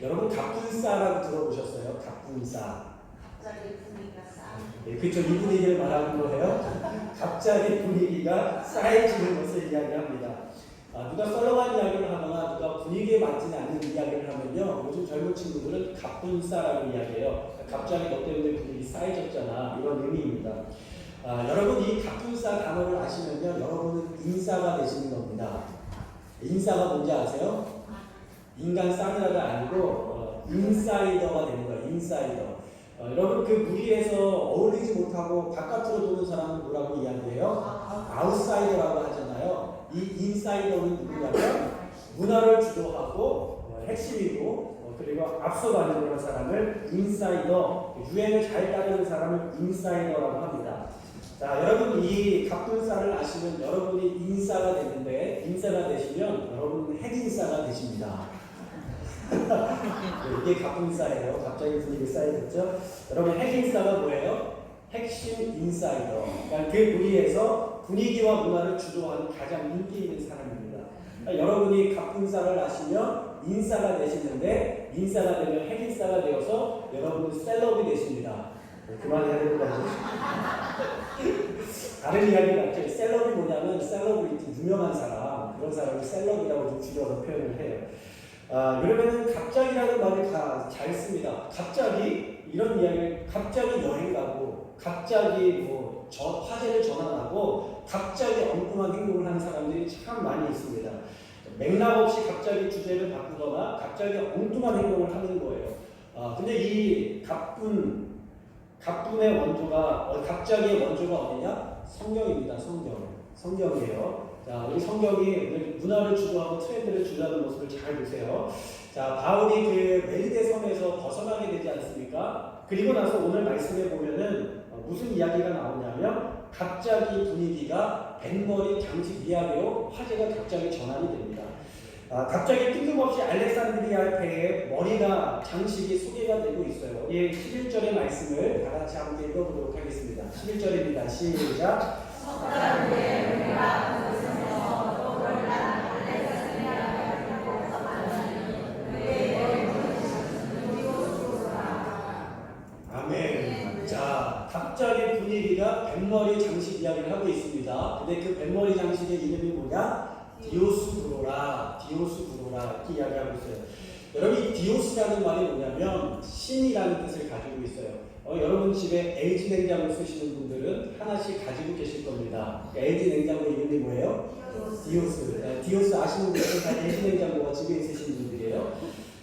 여러분 갑분싸라고 들어보셨어요? 갑분싸. 갑자기 분위기가 싸. 네, 그쵸. 이 분위기를 말하는 거예요. 갑자기 분위기가 싸해지는 것을 이야기합니다. 아, 누가 썰렁한 이야기를 하거나 누가 분위기에 맞지 않는 이야기를 하면요. 요즘 젊은 친구들은 갑분싸라고 이야기해요. 갑자기 너 때문에 분위기 싸해졌잖아. 이런 의미입니다. 아, 여러분 이 갑분싸 단어를 아시면요. 여러분은 인싸가 되시는 겁니다. 인싸가 뭔지 아세요? 인간 싸늘하가 아니고 어, 인사이더가 되는 거예요. 인사이더. 어, 여러분 그 무리에서 어울리지 못하고 바깥으로 도는 사람은 뭐라고 이야기해요? 아웃사이더라고 하잖아요. 이 인사이더는 누구냐면 문화를 주도하고 어, 핵심이고 어, 그리고 앞서가는 그런 사람을 인사이더 유행을 잘 따르는 사람을 인사이더라고 합니다. 자 여러분 이 갑분싸를 아시면 여러분이 인싸가 되는데 인싸가 되시면 여러분은 핵인싸가 되십니다. 네, 이게 갑분싸예요. 갑자기 분위기 쌓이겠죠? 여러분 핵인싸가 뭐예요? 핵심 인사이더. 그러니까 그 무리에서 분위기와 문화를 주도하는 가장 인기 있는 사람입니다. 그러니까 여러분이 갑분싸를 아시면 인싸가 되시는데 인싸가 되면 핵인싸가 되어서 여러분은 셀럽이 되십니다. 네, 그만해야 될것 같아요. 다른 이야기 같죠. 셀럽이 뭐냐면 셀러브리티 유명한 사람 그런 사람을 셀럽이라고 좀 줄여서 표현을 해요. 아, 그러면은 갑자기라는 말을 다 잘 씁니다. 갑자기 이런 이야기를 갑자기 여행 가고 갑자기 뭐 저, 화제를 전환하고 갑자기 엉뚱한 행동을 하는 사람들이 참 많이 있습니다. 맥락 없이 갑자기 주제를 바꾸거나 갑자기 엉뚱한 행동을 하는 거예요. 아, 근데 이 갑분 갑분의 원조가 어, 갑자기의 원조가 어디냐? 성경입니다. 성경. 성경이에요. 자, 우리 성경이 오늘 문화를 주도하고 트렌드를 주도하는 모습을 잘 보세요. 자, 바울이 그 멜리데 섬에서 벗어나게 되지 않습니까? 그리고 나서 오늘 말씀에 보면은 어, 무슨 이야기가 나오냐면 갑자기 분위기가 뱃머리 장식 이야기로 화제가 갑자기 전환이 됩니다. 아, 갑자기 뜬금없이 알렉산드리아 배에 머리가 장식이 소개가 되고 있어요. 예, 11절의 말씀을 다 같이 함께 읽어보도록 하겠습니다. 11절입니다. 시작. 아멘. 자, 갑자기 분위기가 뱃머리 장식 이야기를 하고 있습니다. 근데 그 뱃머리 장식의 이름이 뭐냐? 디오스구로라, 디오스구로라 이렇게 이야기하고 있어요. 여러분 이 디오스라는 말이 뭐냐면 신이라는 뜻을 가지고 있어요. 어, 여러분 집에 LG 냉장고 쓰시는 분들은 하나씩 가지고 계실 겁니다. 그러니까 LG 냉장고 이름이 뭐예요? 디오스. 네, 디오스 아시는 분들은 다 LG 냉장고가 집에 있으신 분들이에요.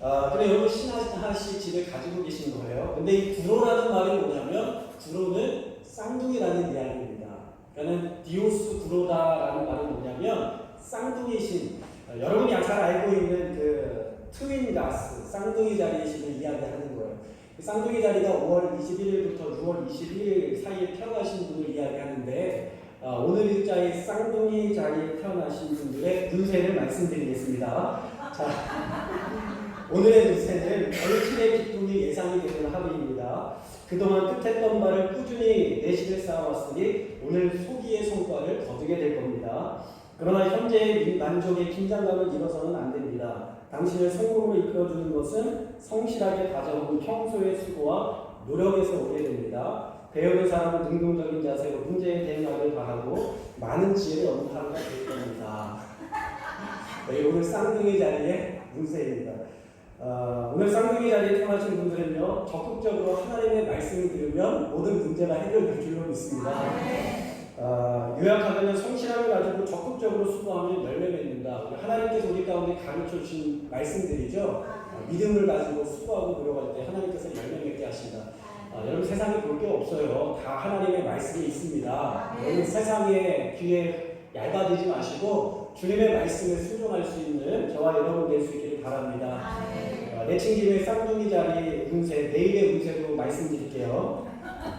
아, 그래 여러분 신 하나씩 집에 가지고 계신 거예요. 근데 이 구로라는 말이 뭐냐면 구로는 쌍둥이라는 이야기입니다. 그러니까 디오스 구로다라는 말은 뭐냐면 쌍둥이 신. 아, 여러분이 잘 알고 있는 그 트윈 가스 쌍둥이 자리의 신을 이야기하는 거예요. 그 쌍둥이 자리가 5월 21일부터 6월 21일 사이에 태어나신 분을 이야기하는데 아, 오늘 일자의 쌍둥이 자리에 태어나신 분들의 운세를 말씀드리겠습니다. 자, 오늘의 운세는 얼큰의 기쁨이 예상이 되는 하루입니다. 그동안 끝했던 바를 꾸준히 내실을 쌓아왔으니 오늘 소기의 성과를 거두게 될 겁니다. 그러나 현재의 만족의 긴장감을 잃어서는 안 됩니다. 당신을 성공으로 이끌어주는 것은 성실하게 가져온 평소의 수고와 노력에서 오게 됩니다. 배우는 사람은 능동적인 자세로 문제에 대응하길 바라고 많은 지혜를 얻는 하루가 될 겁니다. 네, 오늘 쌍둥이 자리의 운세입니다. 어, 오늘 쌍둥이 자리에 태어나신 분들은요 적극적으로 하나님의 말씀을 들으면 모든 문제가 해결될 줄로 믿습니다. 어, 요약하자면 성실함을 가지고 적극적으로 수고하면 열매 맺는다. 하나님께서 우리 가운데 가르쳐 주신 말씀들이죠. 어, 믿음을 가지고 수고하고 노력할 때 하나님께서 열매 맺게 하신다. 아, 여러분 세상에 볼 게 없어요. 다 하나님의 말씀이 있습니다. 여러분 세상에 귀에 얇아지지 마시고 주님의 말씀에 순종할 수 있는 저와 여러분 될 수 있기를 바랍니다. 어, 내친김의 쌍둥이 자리 운세, 내일의 운세도 말씀드릴게요.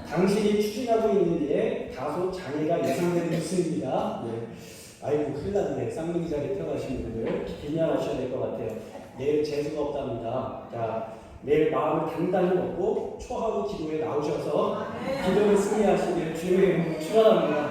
당신이 추진하고 있는 일에 다소 장애가 예상되는 뉴스입니다. 네. 아이고 큰일 났네. 쌍둥이 자리에 태어나신 분들 긴장하셔야 될 것 같아요. 내일 재수가 없답니다. 자, 내일 마음을 단단히 먹고 초하루 기도에 나오셔서 기도를 승리하시기를 주님의 축원합니다.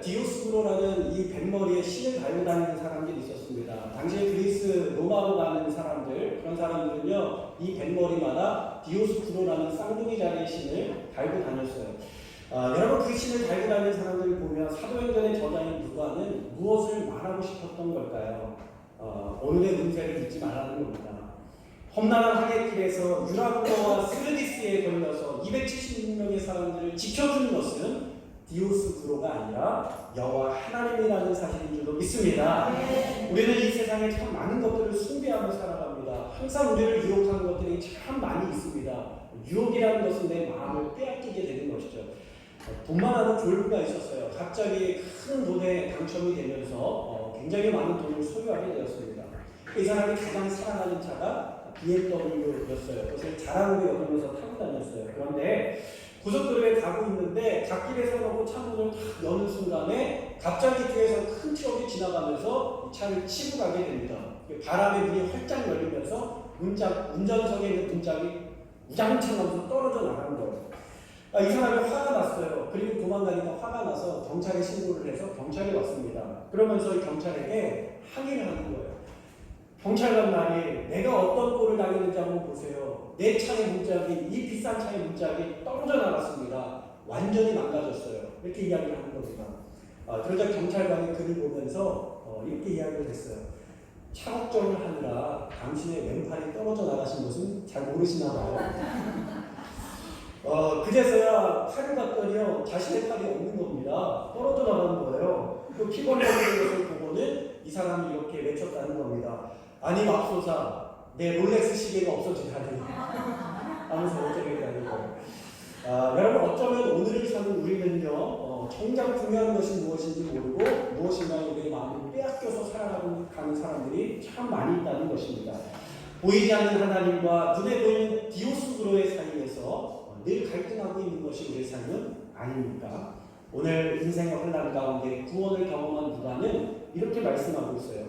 디오스구로라는 이 뱃머리에 신을 달고 다니는 사람들이 있었습니다. 당시에 그리스 로마로 가는 사람들, 그런 사람들은요, 이 뱃머리마다 디오스구로라는 쌍둥이 자리의 신을 달고 다녔어요. 아, 여러분 그 신을 달고 다니는 사람들을 보면 사도행전의 저자인 누가는 무엇을 말하고 싶었던 걸까요? 어, 오늘의 운세를 믿지 말라는 겁니다. 험난한 하객길에서 유라굴로와 스르디스에 걸려서 276명의 사람들을 지켜주는 것은 디오스 구로가 아니라 여호와 하나님이라는 사실인 줄로 믿습니다. 우리는 이 세상에 참 많은 것들을 숭배하며 살아갑니다. 항상 우리를 유혹하는 것들이 참 많이 있습니다. 유혹이라는 것은 내 마음을 빼앗기게 되는 것이죠. 돈만 하는 졸부가 있었어요. 갑자기 큰 돈에 당첨이 되면서 어, 굉장히 많은 돈을 소유하게 되었습니다. 이 사람이 가장 사랑하는 차가 BMW였어요. 그것을 자랑으로 여기면서 타고 다녔어요. 그런데 고속도로에 가고 있는데 갓길에 서놓고 창문을 탁 여는 순간에 갑자기 뒤에서 큰 트럭이 지나가면서 이 차를 치고 가게 됩니다. 바람에 문이 활짝 열리면서 문짝, 운전석에 있는 문짝이 우장창 하면서 떨어져 나가는 거예요. 아, 이 사람이 화가 났어요. 그리고 도망가니까 화가 나서 경찰에 신고를 해서 경찰이 왔습니다. 그러면서 이 경찰에게 항의를 하는 거예요. 경찰관 말이 내가 어떤 꼴을 당했는지 한번 보세요. 내 차의 문짝이 이 비싼 차의 문짝이 떨어져 나갔습니다. 완전히 망가졌어요. 이렇게 이야기를 하는 겁니다. 아, 그러자 경찰관이 그를 보면서 어, 이렇게 이야기를 했어요. 차 걱정을 하느라 당신의 왼팔이 떨어져 나가신 것은 잘 모르시나 봐요. 어, 그제서야 팔을 봤더니요, 자신의 팔이 없는 겁니다. 떨어져 나가는 거예요. 그 피곤해하는 것을 보고는 이 사람이 이렇게 외쳤다는 겁니다. 아니, 맙소사, 내 롤렉스 시계가 없어지다니. 하면서 어쩌게 되는 거예요. 아, 여러분, 어쩌면 오늘을 사는 우리는요, 어, 정작 중요한 것이 무엇인지 모르고 무엇인가 우리의 마음을 빼앗겨서 살아가는 가는 사람들이 참 많이 있다는 것입니다. 보이지 않는 하나님과 눈에 보이는 디오스 그로의 사이에서 늘 갈등하고 있는 것이 우리의 삶은 아닙니까? 오늘 인생의 혼란 가운데 구원을 경험한 누가는 이렇게 말씀하고 있어요.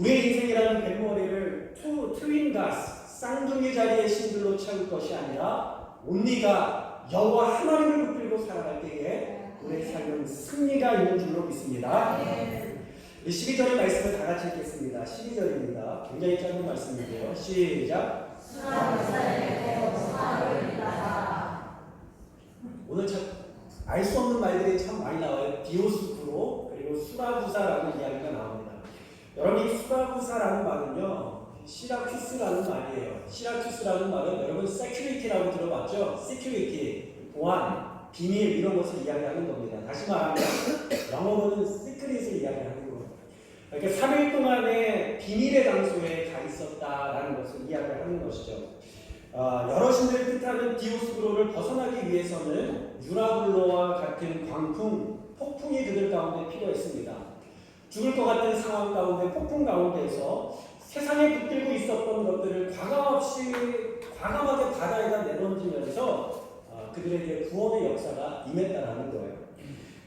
우리의 인생이라는 뱃머리를 투, 트윈 가스, 쌍둥이 자리의 신들로 채울 것이 아니라 온리가 여호와 하나님을 붙들고 살아갈 때에 우리의 삶은 승리가 있는 줄로 믿습니다. 12절의 말씀을 다 같이 읽겠습니다. 12절입니다. 굉장히 짧은 말씀인데요. 시작. 오늘 참알수 없는 말들이 참 많이 나와요. 디오스쿠로 그리고 수라부사라는 이야기가 나옵니다. 여러분 이 수라부사라는 말은요. 시라큐스라는 말이에요. 시라큐스라는 말은 여러분 세큐리티라고 들어봤죠? 세큐리티, 보안, 비밀 이런 것을 이야기하는 겁니다. 다시 말하면 영어로는 시크릿을 이야기하는 겁니다. 그러니까 3일 동안의 비밀의 장소에 가 있었다라는 것을 이야기하는 것이죠. 어, 여러 신들을 뜻하는 디오스그로를 벗어나기 위해서는 유라블로와 같은 광풍, 폭풍이 그들 가운데 필요했습니다. 죽을 것 같은 상황 가운데 폭풍 가운데에서 세상에 붙들고 있었던 것들을 과감 없이 과감하게 바다에다 내던지면서 어, 그들에게 구원의 역사가 임했다라는 거예요.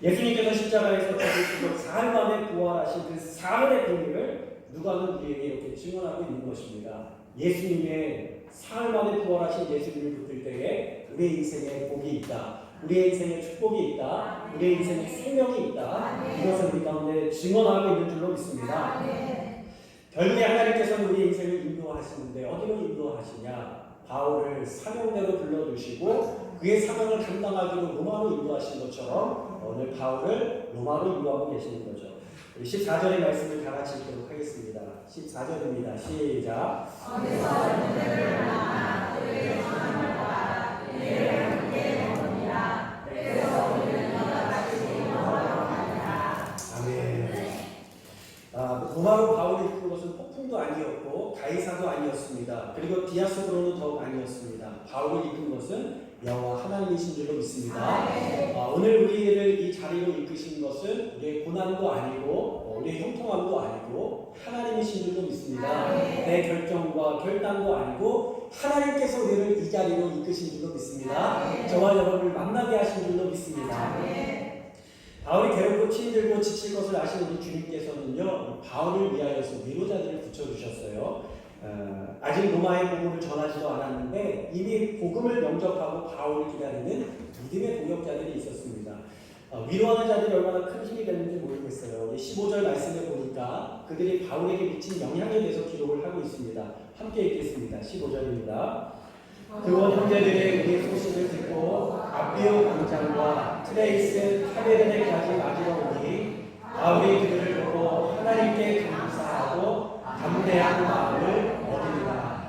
예수님께서 십자가에서 죽으시고 사흘 만에 부활하신 그 사흘의 비밀을 누가는 우리에게 이렇게 증언하고 있는 것입니다. 예수님의 사흘 만에 부활하신 예수님을 붙들 때에 우리의 인생에 복이 있다. 우리의 인생에 축복이 있다. 우리의 인생에 생명이 있다. 이것을 우리 가운데 증언하고 있는 줄로 믿습니다. 결국에 하나님께서는 우리 인생을 인도하시는데 어디로 인도하시냐? 바울을 사명대로 불러주시고 그의 사명을 감당하기로 로마로 인도하신 것처럼 오늘 바울을 로마로 인도하고 계시는 거죠. 우리 14절의 말씀을 다 같이 읽도록 하겠습니다. 14절입니다. 시작. 아멘. 아, 로마로 바울이 이끈 것은 폭풍도 가이사도 아니었습니다. 그리고 디아스브로는 더욱 아니었습니다. 바울을 이끈 것은 여호와 하나님이신 줄로 믿습니다. 아, 오늘 우리를 이 자리로 이끄신 것은 우리의 고난도 아니고 어, 우리의 형통함도 아니고 하나님이신 줄로 믿습니다. 내 결정과 결단도 아니고 하나님께서 우리를 이 자리로 이끄신 줄로 믿습니다. 저와 여러분을 만나게 하신 줄로 믿습니다. 바울이 괴롭고 힘들고 지칠 것을 아시는 우리 주님께서는요 바울을 위하여서 위로자들을 붙여주셨어요. 어, 아직 로마의 복음을 전하지도 않았는데 이미 복음을 영접하고 바울을 기다리는 믿음의 동역자들이 있었습니다. 어, 위로하는 자들이 얼마나 큰 힘이 되는지 모르겠어요. 15절 말씀을 보니까 그들이 바울에게 미친 영향에 대해서 기록을 하고 있습니다. 함께 읽겠습니다. 15절입니다. 그원 형제들의 우리 소식을 듣고 아비오 광장과 트레이스 타베르네 까지 맞으러 오니 바울이 그들을 보고 하나님께 감사하고 감대한 마음을 얻으리라.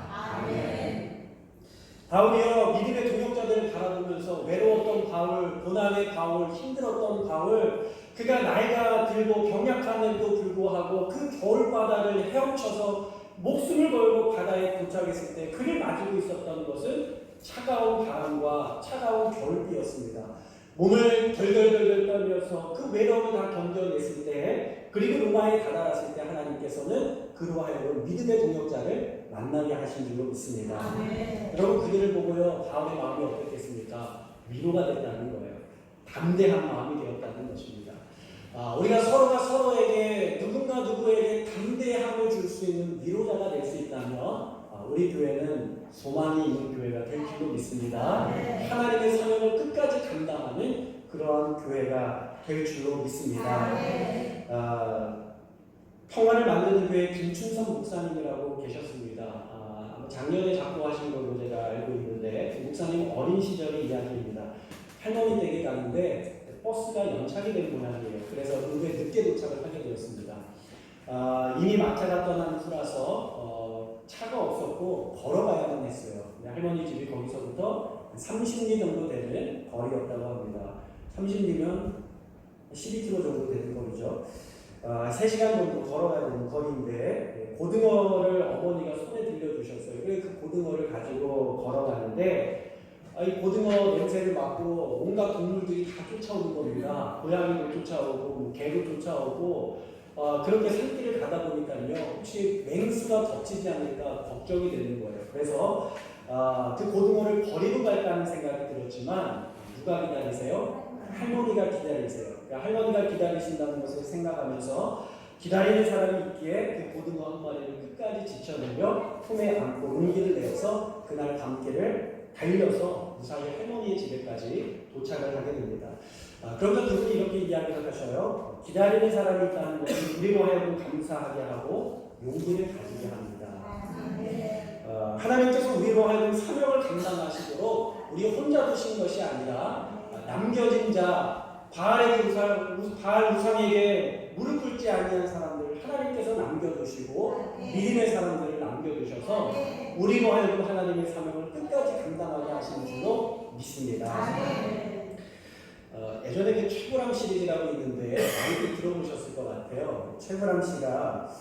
바울이여 믿음의 동역자들을 바라보면서 외로웠던 바울, 고난의 바울, 힘들었던 바울, 그가 나이가 들고 병약함에도 불구하고 그 겨울바다를 헤엄쳐서 목숨을 걸고 바다에 도착했을 때 그를 맞이고 있었던 것은 차가운 바람과 차가운 겨울비였습니다. 몸을 덜덜덜덜 떨면서 그 외로움을 다 견뎌냈을 때 그리고 로마에 다다랐을 때 하나님께서는 그로 하여금 믿음의 동역자를 만나게 하신 줄로 믿습니다. 여러분 그들을 보고요 바울의 마음이 어떻겠습니까? 위로가 됐다는 거예요. 담대한 마음이 되었다는 것입니다. 아, 우리가 서로가 서로에게 누군가 누구에게 담대함을 줄 수 있는 위로자가 될 수 있다면 아, 우리 교회는 소망이 있는 교회가 될 줄로 믿습니다. 하나님의 사명을 끝까지 감당하는 그러한 교회가 될 줄로 믿습니다. 아, 평화를 만드는 교회 김춘성 목사님이라고 계셨습니다. 아, 작년에 작고하신 걸로 제가 알고 있는데 그 목사님 어린 시절의 이야기입니다. 할머니 댁에 가는데 버스가 연착이 된 모양이에요. 그래서 의외 늦게 도착을 하게 되었습니다. 아, 이미 마차가 떠난 후라서 어, 차가 없었고 걸어가야만 했어요. 할머니 집이 거기서부터 30리 정도 되는 거리였다고 합니다. 30리면 12km 정도 되는 거리죠. 아, 3시간 정도 걸어가야 되는 거리인데 예, 고등어를 어머니가 손에 들려주셨어요. 그 고등어를 가지고 걸어가는데 아, 이 고등어 냄새를 맡고 온갖 동물들이 다 쫓아오는 겁니다. 고양이도 쫓아오고 뭐 개도 쫓아오고 아, 그렇게 산길을 가다 보니까요 혹시 맹수가 덮치지 않을까 걱정이 되는 거예요. 그래서 아, 그 고등어를 버리고 갈까 하는 생각이 들었지만 누가 기다리세요? 할머니가 기다리세요. 그러니까 할머니가 기다리신다는 것을 생각하면서 기다리는 사람이 있기에 그 고등어 한 마리를 끝까지 지켜내며 품에 안고 용기를 내어서 그날 밤길을 달려서 무사히 할머니의 집에까지 도착을 하게 됩니다. 아, 그러면 그분이 이렇게 이야기를 하셔요. 기다리는 사람이 있다는 것은 우리로 하여금 감사하게 하고 용기를 가지게 합니다. 어, 하나님께서 우리로 하여금 사명을 감당하시도록 우리 혼자 두신 것이 아니라 아, 남겨진 자 바알의 우상, 바알 우상에게 무릎 꿇지 아니한 사람들을 하나님께서 남겨두시고 믿음의 사람들을 남겨두셔서 우리로 하여금 하나님의 사명을 끝까지 감당하게 하시는 줄로 믿습니다. 어, 예전에 그 최고람 시리즈라고 있는데 많이 들어보셨을 것 같아요. 최고람 씨가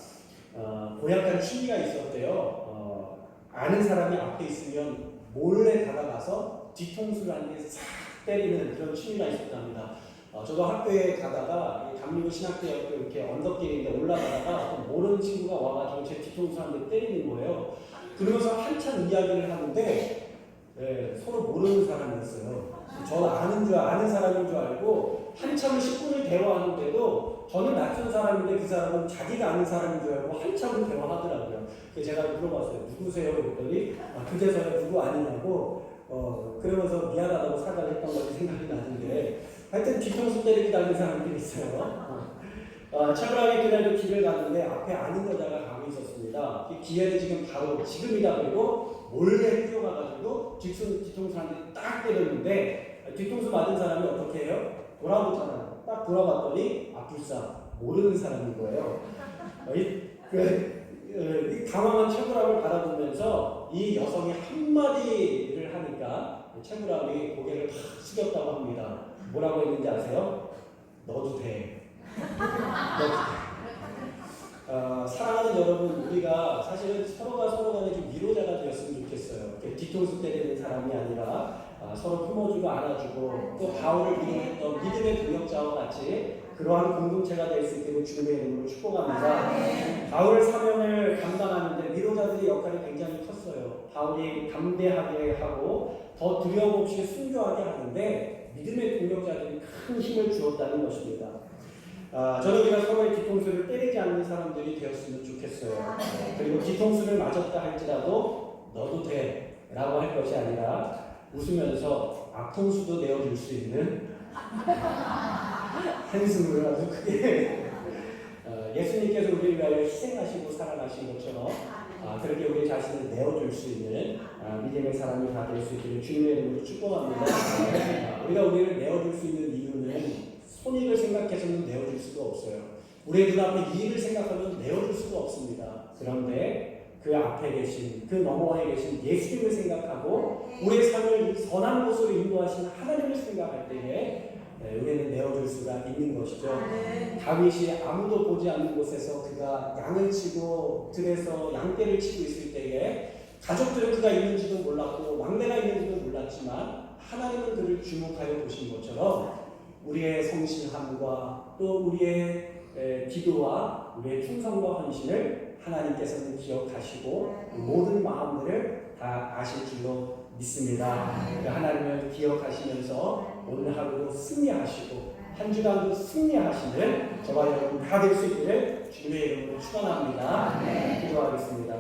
어, 고약한 취미가 있었대요. 어, 아는 사람이 앞에 있으면 몰래 다가가서 뒤통수를 한개싹 때리는 그런 취미가 있었답니다. 어, 저도 학교에 가다가 이 감리고 신학대학교 이렇게 언덕길인데 올라가다가 또 모르는 친구가 와가지고 제 뒤통수 한대 때리는 거예요. 그러면서 한참 이야기를 하는데 예, 서로 모르는 사람이었어요. 저는 아는 줄 아는 사람인 줄 알고 한참을 10분을 대화하는데도 저는 낯선 사람인데 그 사람은 자기가 아는 사람인 줄 알고 한참을 대화하더라고요. 그래서 제가 물어봤어요. 누구세요? 그랬더니 아, 그제서야 누구 아니냐고 어, 그러면서 미안하다고 사과를 했던 것이 생각이 나는데 하여튼 뒤통수 때리고 다니는 사람들이 있어요. 어, 차분하게 그날도 길을 갔는데 앞에 아는 여자가 가고 있었습니다. 이 기회를 지금 바로 지금이다 그리고 몰래 뛰어가가지고 뒤통수, 뒤통수한테 딱 때렸는데 뒤통수 맞은 사람이 어떻게 해요? 돌아보잖아요. 딱 돌아봤더니 아불사 모르는 사람인 거예요. 어, 이, 그, 어, 이 당황한 최구람을 바라보면서 이 여성이 한마디를 하니까 최구람이 고개를 탁 숙였다고 합니다. 뭐라고 했는지 아세요? 너도 돼. 어, 사랑하는 여러분, 우리가 사실은 서로가 서로 간에 좀 위로자가 되었으면 좋겠어요. 뒤통수 때리는 사람이 아니라 아, 서로 품어주고 안아주고 또 바울을 위로했던 믿음의 동역자와 같이 그러한 공동체가 될 수 있도록 주님의 이름으로 축복합니다. 바울 사명을 감당하는데 위로자들의 역할이 굉장히 컸어요. 바울이 담대하게 하고 더 두려움 없이 순교하게 하는데 믿음의 동역자들이 큰 힘을 주었다는 것입니다. 아, 저는 우리가 서로의 뒤통수를 때리지 않는 사람들이 되었으면 좋겠어요. 그리고 뒤통수를 맞았다 할지라도 너도 돼 라고 할 것이 아니라 웃으면서 앞통수도 내어줄 수 있는 한숨을 아주 크게 어, 예수님께서 우리를 위하여 희생하시고 살아가신 것처럼 아, 그렇게 우리 자신을 내어줄 수 있는 아, 믿음의 사람이 다 될 수 있기를 주님의 이름으로 축복합니다. 아, 우리가 우리를 내어줄 수 있는 이유는 손익을 생각해서는 내어줄 수가 없어요. 우리의 눈앞에 이익을 생각하면 내어줄 수가 없습니다. 그런데 그 앞에 계신 그 너머에 계신 예수님을 생각하고 우리의 삶을 선한 곳으로 인도하시는 하나님을 생각할 때에 네, 우리는 내어줄 수가 있는 것이죠. 다윗이 아무도 보지 않는 곳에서 그가 양을 치고 들에서 양떼를 치고 있을 때에 가족들은 그가 있는지도 몰랐고 막내가 있는지도 몰랐지만 하나님은 그를 주목하여 보신 것처럼 우리의 성실함과 또 우리의 에, 기도와 우리의 충성과 헌신을 하나님께서는 기억하시고 그 모든 마음들을 다 아실 줄로 믿습니다. 그 하나님을 기억하시면서 오늘 하루도 승리하시고 한 주간도 승리하시는 저와 여러분 다 될 수 있기를 주님의 이름으로 축원합니다. 기도하겠습니다.